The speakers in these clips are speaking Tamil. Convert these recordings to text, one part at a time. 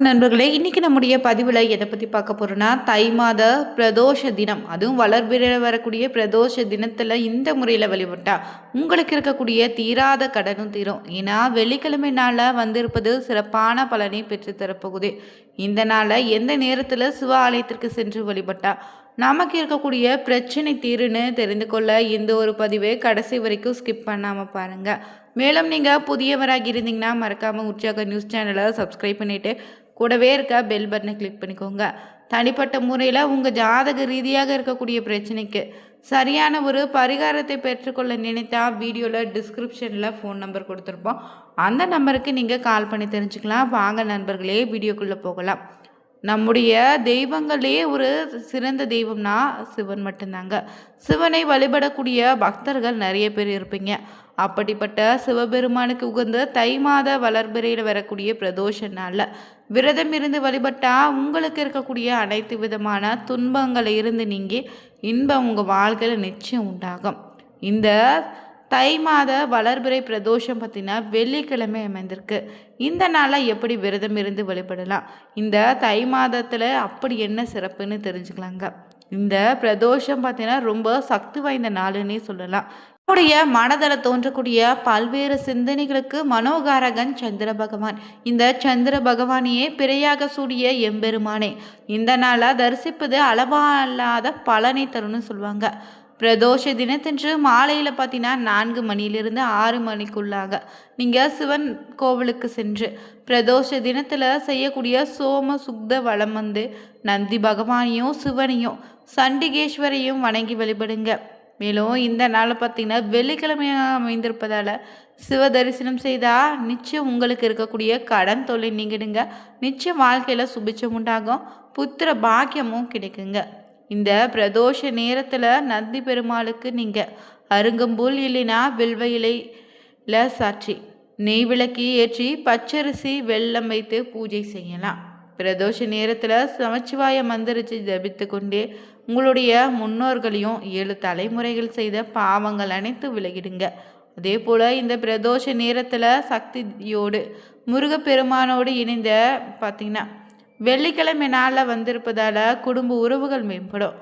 நண்பர்களே இன்னைக்கு நம்முடைய பதிவில் எதை பற்றி பார்க்க போகிறோன்னா தை மாத பிரதோஷ தினம். அதுவும் வளர்பிற வரக்கூடிய பிரதோஷ தினத்தில் இந்த முறையில் வழிபட்டா உங்களுக்கு இருக்கக்கூடிய தீராத கடனும் தீரும். ஏன்னா வெள்ளிக்கிழமை நாளில் வந்திருப்பது சிறப்பான பலனை பெற்று தரப்போகுது. இந்த நாளில் எந்த நேரத்தில் சிவ ஆலயத்திற்கு சென்று வழிபட்டா நமக்கு இருக்கக்கூடிய பிரச்சனை தீருன்னு தெரிந்து கொள்ள இந்த ஒரு பதிவை கடைசி வரைக்கும் ஸ்கிப் பண்ணாமல் பாருங்கள் மேலும் நீங்கள் புதியவராக இருந்தீங்கன்னா மறக்காமல் உற்சாக நியூஸ் சேனலை சப்ஸ்கிரைப் பண்ணிவிட்டு கூடவே இருக்க பெல் பட்டனை கிளிக் பண்ணிக்கோங்க. தனிப்பட்ட முறையில் உங்கள் ஜாதக ரீதியாக இருக்கக்கூடிய பிரச்சனைக்கு சரியான ஒரு பரிகாரத்தை பெற்றுக்கொள்ள நினைத்தா வீடியோவில் டிஸ்கிரிப்ஷனில் ஃபோன் நம்பர் கொடுத்துருப்போம். அந்த நம்பருக்கு நீங்கள் கால் பண்ணி தெரிஞ்சுக்கலாம். வாங்க நண்பர்களே வீடியோக்குள்ளே போகலாம். நம்முடைய தெய்வங்களே ஒரு சிறந்த தெய்வம்னா சிவன் மட்டும்தாங்க. சிவனை வழிபடக்கூடிய பக்தர்கள் நிறைய பேர் இருப்பீங்க. அப்படிப்பட்ட சிவபெருமானுக்கு உகந்த தை மாத வளர்பிறையில் வரக்கூடிய பிரதோஷ நாளில் விரதம் இருந்து வழிபட்டால் உங்களுக்கு இருக்கக்கூடிய அனைத்து விதமான துன்பங்களை இருந்து நீங்கி இன்பம் உங்கள் வாழ்க்கையில் நிச்சயம் உண்டாகும். இந்த தை மாத வளர்பிறை பிரதோஷம் பார்த்திங்கன்னா வெள்ளிக்கிழமை அமைந்திருக்கு. இந்த நாளில் எப்படி விரதம் இருந்து வழிபடலாம்? இந்த தை மாதத்தில் அப்படி என்ன சிறப்புன்னு தெரிஞ்சுக்கலாங்க. இந்த பிரதோஷம் பார்த்திங்கன்னா ரொம்ப சக்தி வாய்ந்த நாளுன்னே சொல்லலாம். நம்முடைய மனதில் தோன்றக்கூடிய பல்வேறு சிந்தனைகளுக்கு மனோகாரகன் சந்திர பகவான். இந்த சந்திர பகவானையே பிறையாக சூடிய எம்பெருமானே இந்த நாளாக தரிசிப்பது அளவால்லாத பலனை தரும்னு சொல்லுவாங்க. பிரதோஷ தினத்தன்று மாலையில் பார்த்தீங்கன்னா நான்கு மணியிலிருந்து ஆறு மணிக்குள்ளாக. நீங்கள் சிவன் கோவிலுக்கு சென்று பிரதோஷ தினத்தில் செய்யக்கூடிய சோம சுக்த வளம் வந்து நந்தி பகவானையும் சிவனையும் சண்டிகேஸ்வரையும் வணங்கி வழிபடுங்க. மேலும் இந்த நாளில் பார்த்தீங்கன்னா வெள்ளிக்கிழமையாக அமைந்திருப்பதால் சிவ தரிசனம் செய்தால் நிச்சயம் உங்களுக்கு இருக்கக்கூடிய கடன் தொல்லை நீங்கிடுங்க. நிச்சயம் வாழ்க்கையில் சுபிச்சம் உண்டாகும். புத்திர பாக்கியமும் கிடைக்குங்க. இந்த பிரதோஷ நேரத்தில் நந்தி பெருமாளுக்கு நீங்கள் அருங்கம்புல் இல்லைனா வில்வ இலையில் சாட்சி நெய் விளக்கி ஏற்றி பச்சரிசி வெள்ளம் வைத்து பூஜை செய்யலாம். பிரதோஷ நேரத்தில் சமச்சிவாய மந்திரிச்சு ஜபித்து கொண்டே உங்களுடைய முன்னோர்களையும் ஏழு தலைமுறைகள் செய்த பாவங்கள் அனைத்து விலகிடுங்க. அதே போல் இந்த பிரதோஷ நேரத்தில் சக்தியோடு முருகப்பெருமானோடு இணைந்த பார்த்திங்கன்னா வெள்ளிக்கிழமை நாளில் வந்திருப்பதால் குடும்ப உறவுகள் மேம்படும்.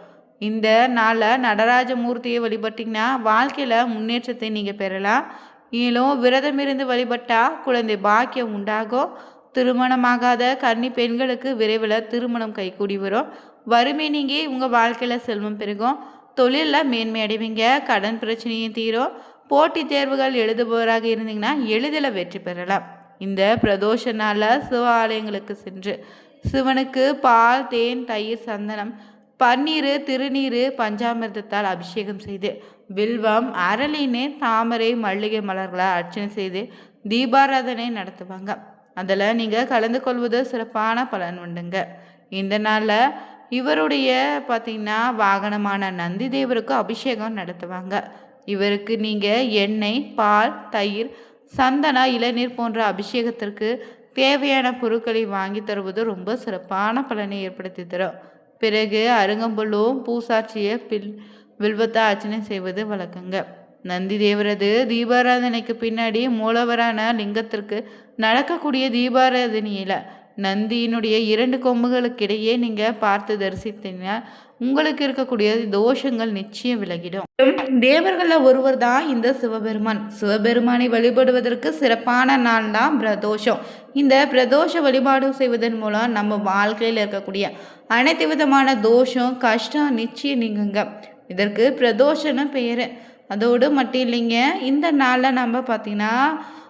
இந்த நாளில் நடராஜ மூர்த்தியை வழிபட்டிங்கன்னா வாழ்க்கையில் முன்னேற்றத்தை நீங்கள் பெறலாம். மேலும் விரதம் இருந்து வழிபட்டால் குழந்தை பாக்கியம் உண்டாகும். திருமணமாகாத கன்னி பெண்களுக்கு விரைவில் திருமணம் கைகூடி வரும். வறுமை நீங்கி உங்கள் வாழ்க்கையில் செல்வம் பெருகும். தொழிலில் மேன்மை அடைவீங்க. கடன் பிரச்சனையும் தீரும். போட்டித் தேர்வுகள் எழுதுபவராக இருந்தீங்கன்னா எளிதில் வெற்றி பெறலாம். இந்த பிரதோஷ நாளில் சிவ ஆலயங்களுக்கு சென்று சிவனுக்கு பால் தேன் தயிர் சந்தனம் பன்னீர் திருநீர் பஞ்சாமிர்தத்தால் அபிஷேகம் செய்து வில்வம் அரளின்னு தாமரை மல்லிகை மலர்களை அர்ச்சனை செய்து தீபாராதனை நடத்துவாங்க. அதில் நீங்கள் கலந்து கொள்வது சிறப்பான பலன் உண்டுங்க. இந்த நாளில் இவருடைய பார்த்திங்கன்னா வாகனமான நந்தி தேவருக்கு அபிஷேகம் நடத்துவாங்க. இவருக்கு நீங்கள் எண்ணெய் பால் தயிர் சந்தனா இளநீர் போன்ற அபிஷேகத்திற்கு தேவையான பொருட்களை வாங்கி தருவது ரொம்ப சிறப்பான பலனை ஏற்படுத்தி தரும். பிறகு அருங்கம்புல்லும் பூசாட்சியை பில் வில்வத்தை அர்ச்சனை செய்வது வழக்கங்க. நந்தி தேவரது தீபாராதனைக்கு பின்னாடி மூலவரான லிங்கத்திற்கு நடக்கக்கூடிய தீபாராதனையில் நந்தியினுடைய இரண்டு கொம்புகளுக்கிடையே நீங்கள் பார்த்து தரிசித்தீங்கன்னா உங்களுக்கு இருக்கக்கூடிய தோஷங்கள் நிச்சயம் விலகிடும். தேவர்களில் ஒருவர் தான் இந்த சிவபெருமான். சிவபெருமானை வழிபடுவதற்கு சிறப்பான நாள் தான் பிரதோஷம். இந்த பிரதோஷ வழிபாடு செய்வதன் மூலம் நம்ம வாழ்க்கையில் இருக்கக்கூடிய அனைத்து விதமான தோஷம் கஷ்டம் நிச்சயம் நீங்குங்க. இதற்கு பிரதோஷன்னு பெயர் அதோடு மட்டும் இல்லைங்க இந்த நாளில் நம்ம பார்த்திங்கன்னா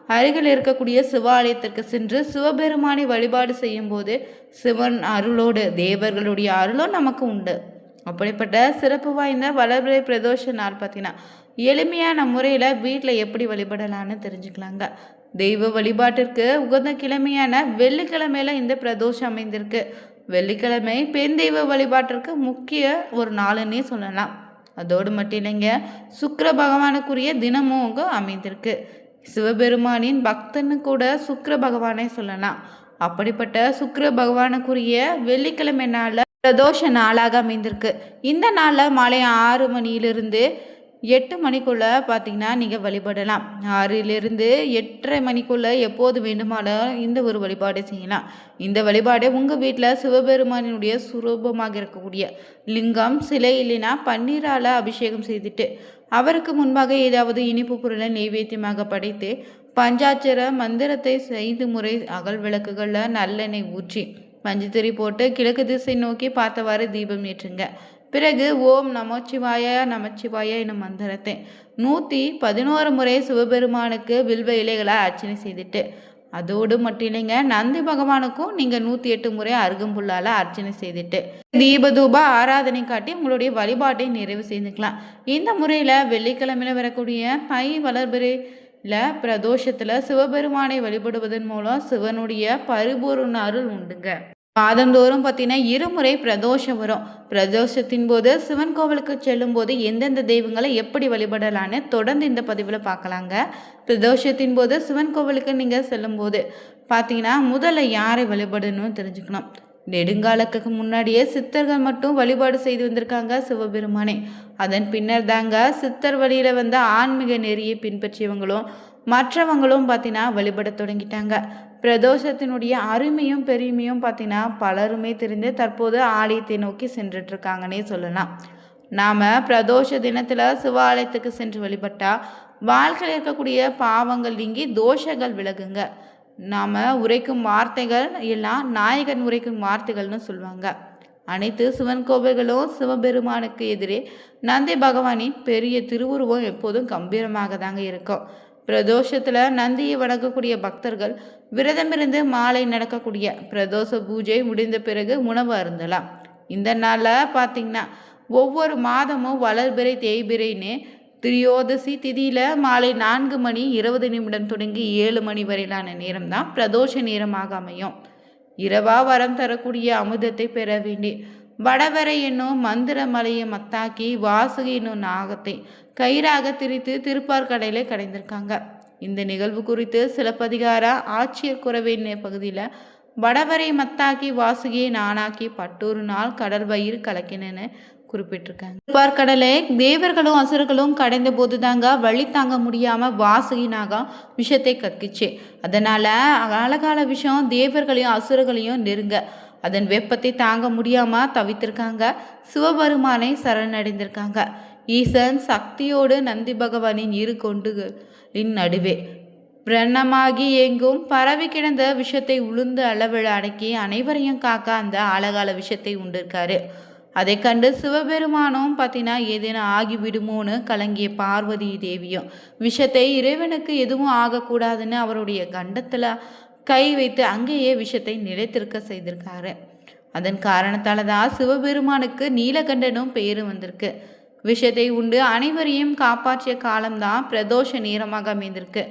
அருகில் இருக்கக்கூடிய சிவாலயத்திற்கு சென்று சிவபெருமானை வழிபாடு செய்யும்போது சிவன் அருளோடு தேவர்களுடைய அருளும் நமக்கு உண்டு. அப்படிப்பட்ட சிறப்பு வாய்ந்த வளர்பிறை பிரதோஷ நாள் பார்த்தீங்கன்னா எளிமையான முறையில் வீட்டில் எப்படி வழிபடலான்னு தெரிஞ்சுக்கலாங்க. தெய்வ வழிபாட்டிற்கு உகந்த கிழமையான வெள்ளிக்கிழமையில இந்த பிரதோஷம் அமைந்திருக்கு. வெள்ளிக்கிழமை பெண் தெய்வ வழிபாட்டிற்கு முக்கிய ஒரு நாளுன்னே சொல்லலாம். அதோடு மட்டும் இல்லைங்க சுக்கர பகவானுக்குரிய தினமும் அமைந்திருக்கு. சிவபெருமானின் பக்தன்னு கூட சுக்கர பகவானே சொல்லலாம். அப்படிப்பட்ட சுக்கர பகவானுக்குரிய வெள்ளிக்கிழமை நாளில் பிரதோஷ நாளாக அமைந்திருக்கு. இந்த நாளில் மாலை ஆறு மணியிலிருந்து எட்டு மணிக்குள்ளே பார்த்தீங்கன்னா நீங்கள் வழிபடலாம். ஆறிலிருந்து எட்டரை மணிக்குள்ளே எப்போது வேண்டுமானாலும் இந்த ஒரு வழிபாடை செய்யலாம். இந்த வழிபாடை உங்கள் வீட்டில் சிவபெருமானினுடைய சுரூபமாக இருக்கக்கூடிய லிங்கம் சிலை இல்லைன்னா பன்னீரால் அபிஷேகம் செய்துட்டு அவருக்கு முன்பாக ஏதாவது இனிப்பு பொருளை நெய்வேத்தியமாக படைத்து பஞ்சாட்சர மந்திரத்தை செய்து முறை அகல் விளக்குகளில் நல்லெண்ணெய் ஊற்றி மஞ்சத்திரி போட்டு கிழக்கு திசை நோக்கி பார்த்தவாறு தீபம் ஏற்றுங்க. பிறகு ஓம் நமச்சிவாய நமச்சிவாய என்னும் மந்திரத்தை நூற்றி பதினோரு முறை சிவபெருமானுக்கு வில்வ இலைகளை அர்ச்சனை செய்துட்டு அதோடு மட்டும் இல்லைங்க நந்தி பகவானுக்கும் நீங்கள் நூற்றி எட்டு முறை அருகம்புல்லால் அர்ச்சனை செய்துட்டு தீபதூப ஆராதனை காட்டி உங்களுடைய வழிபாட்டை நிறைவு செய்துக்கலாம். இந்த முறையில் வெள்ளிக்கிழமையில் வரக்கூடிய பை வளர்பிறையில் பிரதோஷத்தில் சிவபெருமானை வழிபடுவதன் மூலம் சிவனுடைய பரிபூர்ண அருள் உண்டுங்க. மாதந்தோறும் பார்த்தீங்கன்னா இருமுறை பிரதோஷம் வரும். பிரதோஷத்தின் போது சிவன் கோவிலுக்கு செல்லும்போது எந்தெந்த தெய்வங்களை எப்படி வழிபடலான்னு தொடர்ந்து இந்த பதிவில் பார்க்கலாங்க. பிரதோஷத்தின் போது சிவன் கோவிலுக்கு நீங்கள் செல்லும்போது பார்த்தீங்கன்னா முதல்ல யாரை வழிபடணும்னு தெரிஞ்சுக்கணும். நெடுங்காலத்துக்கு முன்னாடியே சித்தர்கள் மட்டும் வழிபாடு செய்து வந்திருக்காங்க சிவபெருமானே. அதன் பின்னர் தாங்க சித்தர் வழியில் வந்த ஆன்மீக நெறியை பின்பற்றியவங்களும் மற்றவங்களும் பார்த்தீங்கன்னா வழிபட தொடங்கிட்டாங்க. பிரதோஷத்தினுடைய அருமையும் பெருமையும் பார்த்தீங்கன்னா பலருமே தெரிந்து தற்போது ஆலயத்தை நோக்கி சென்றுட்ருக்காங்கன்னே சொல்லலாம். நாம் பிரதோஷ தினத்தில் சிவாலயத்துக்கு சென்று வழிபட்டால் வாழ்க்கையில் இருக்கக்கூடிய பாவங்கள் நீங்கி தோஷங்கள் விலகுங்க. நாம் உரைக்கும் வார்த்தைகள் எல்லாம் நாயகன் உரைக்கும் வார்த்தைகள்னு சொல்லுவாங்க அனைத்து சிவன் கோவில்களும் சிவபெருமானுக்கு எதிரே நந்தி பகவானின் பெரிய திருவுருவம் எப்போதும் கம்பீரமாக தாங்க இருக்கும். பிரதோஷத்தில் நந்தியை வணங்கக்கூடிய பக்தர்கள் விரதமிருந்து மாலை நடக்கக்கூடிய பிரதோஷ பூஜை முடிந்த பிறகு உணவு அருந்தலாம். இந்த நாளில் பார்த்திங்கன்னா ஒவ்வொரு மாதமும் வளர்பிறை தேய்பிறைன்னு திரியோதசி திதியில் மாலை நான்கு மணி இருபது நிமிடம் தொடங்கி ஏழு மணி வரையிலான நேரம் தான் பிரதோஷ நேரமாக அமையும். இரவா வரம் தரக்கூடிய அமுதத்தை பெற வேண்டி வடவரை என்னும் மந்திர மத்தாக்கி வாசுகி என்னும் நாகத்தை கயிறாக திரித்து திருப்பார்கடையிலே கடைந்திருக்காங்க. இந்த நிகழ்வு குறித்து சிலப்பதிகார ஆட்சியர் குறவின் பகுதியில் வடவரை மத்தாக்கி வாசுகியை நானாக்கி பட்டொரு நாள் கடல் வயிறு கலக்கினேன்னு குறிப்பிட்டிருக்காங்க. திருப்பார்கடலை தேவர்களும் அசுரர்களும் கடைந்த போது தாங்க வழி தாங்க முடியாம வாசுகி நாகம் விஷத்தை கக்கிச்சு. அதனால அழகால விஷம் தேவர்களையும் அசுரர்களையும் நெருங்க அதன் வெப்பத்தை தாங்க முடியாமல் தவித்திருக்காங்க. சிவபெருமானை சரணடைந்திருக்காங்க. ஈசன் சக்தியோடு நந்தி பகவானின் இரு கொண்டுகளின் நடுவே. பிரணமாகி எங்கும் பரவி கிடந்த விஷத்தை உளுந்து அளவில் அடக்கி அனைவரையும் காக்க அந்த அழகால விஷத்தை உண்டிருக்காரு. அதை கண்டு சிவபெருமானும் பார்த்தீங்கன்னா ஏதேனும் ஆகிவிடுமோன்னு கலங்கிய பார்வதி தேவியும் விஷத்தை இறைவனுக்கு எதுவும் ஆகக்கூடாதுன்னு அவருடைய கண்டத்தில் கை வைத்து அங்கேயே விஷத்தை நிலைத்திருக்க செய்திருக்காரு. அதன் காரணத்தால் தான் சிவபெருமானுக்கு நீலகண்டனும் பெயர் வந்திருக்கு. விஷத்தை உண்டு அனைவரையும் காப்பாற்றிய காலம்தான் பிரதோஷ நேரமாக அமைந்திருக்கு.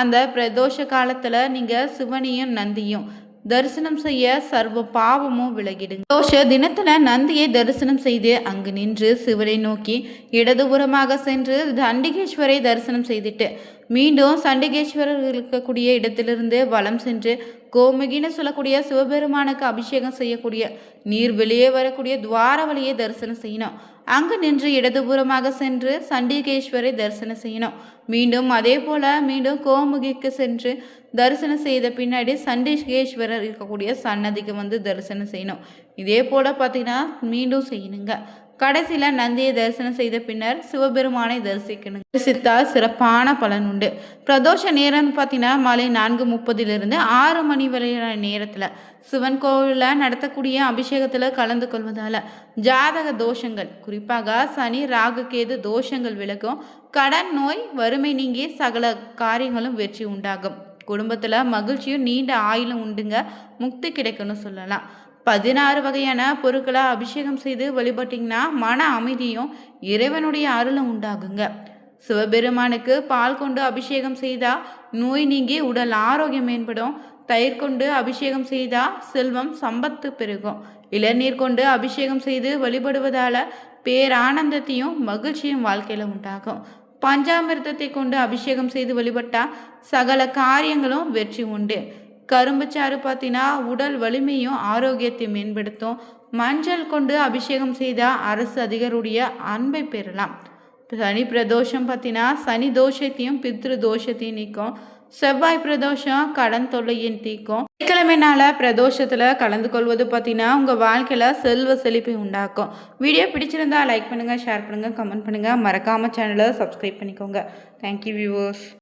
அந்த பிரதோஷ காலத்தில் நீங்கள் சிவனையும் நந்தியும் தரிசனம் செய்ய சர்வ பாவமும் விலகிடுங்க. தோஷ தினத்துல நந்தியை தரிசனம் செய்து அங்கு நின்று சிவனை நோக்கி இடதுபுறமாக சென்று தண்டிகேஸ்வரை தரிசனம் செய்துட்டு மீண்டும் சண்டிகேஸ்வரர் இருக்கக்கூடிய இடத்திலிருந்து வலம் சென்று கோமுகின்னு சொல்லக்கூடிய சிவபெருமானுக்கு அபிஷேகம் செய்யக்கூடிய நீர் வெளியே வரக்கூடிய துவார வழியை தரிசனம் செய்யணும். அங்கு நின்று இடதுபுறமாக சென்று சண்டிகேஸ்வரை தரிசனம் செய்யணும். மீண்டும் அதே போல் மீண்டும் கோமுகிக்கு சென்று தரிசனம் செய்த பின்னாடி சண்டிகேஸ்வரர் இருக்கக்கூடிய சன்னதிக்கு வந்து தரிசனம் செய்யணும். இதே போல் பார்த்தீங்கன்னா மீண்டும் செய்யணுங்க. கடைசியில் நந்தியை தரிசனம் செய்த பின்னர் சிவபெருமானை தரிசிக்கணும். தரிசித்தால் சிறப்பான பலன் உண்டு. பிரதோஷ நேரம்னு பார்த்தீங்கன்னா மாலை நான்கு முப்பதிலிருந்து ஆறு மணி வரையான நேரத்தில் சிவன் கோவிலில் நடத்தக்கூடிய அபிஷேகத்தில் கலந்து கொள்வதால் ஜாதக தோஷங்கள் குறிப்பாக சனி ராகு கேது தோஷங்கள் விலகும். கடன் நோய் வறுமை நீங்கி சகல காரியங்களும் வெற்றி உண்டாகும். குடும்பத்தில் மகிழ்ச்சியும் நீண்ட ஆயுளும் உண்டுங்க. முக்தி கிடைக்கும்னு சொல்லலாம். பதினாறு வகையான பொருட்களை அபிஷேகம் செய்து வழிபட்டிங்கன்னா மன அமைதியும் இறைவனுடைய அருளும் உண்டாகுங்க. சிவபெருமானுக்கு பால் கொண்டு அபிஷேகம் செய்தால் நோய் நீங்கி உடல் ஆரோக்கியம் மேம்படும். தயிர் கொண்டு அபிஷேகம் செய்தால் செல்வம் சம்பத்து பெருகும். இளநீர் கொண்டு அபிஷேகம் செய்து வழிபடுவதால் பேரானந்தத்தையும் மகிழ்ச்சியும் வாழ்க்கையில் உண்டாகும். பஞ்சாமிர்தத்தை கொண்டு அபிஷேகம் செய்து வழிபட்டால் சகல காரியங்களும் வெற்றி உண்டு. கரும்பு சாறு பார்த்தீங்கன்னா உடல் வலிமையும் ஆரோக்கியத்தை மேம்படுத்தும். மஞ்சள் கொண்டு அபிஷேகம் செய்தால் அரசு அதிகருடைய அன்பை பெறலாம். சனி பிரதோஷம் பார்த்தீங்கன்னா சனி தோஷத்தையும் பித்ரு தோஷத்தையும் நீக்கும். செவ்வாய் பிரதோஷம் கடன் தொல்லையின் தீக்கும். சனிக்கிழமை நாள பிரதோஷத்தில் கலந்து கொள்வது பார்த்தீங்கன்னா உங்கள் வாழ்க்கையில் செல்வ செழிப்பை உண்டாக்கும். வீடியோ பிடிச்சிருந்தா லைக் பண்ணுங்கள் ஷேர் பண்ணுங்கள் கமெண்ட் பண்ணுங்கள் மறக்காமல் சேனலை சப்ஸ்கிரைப் பண்ணிக்கோங்க. Thank you viewers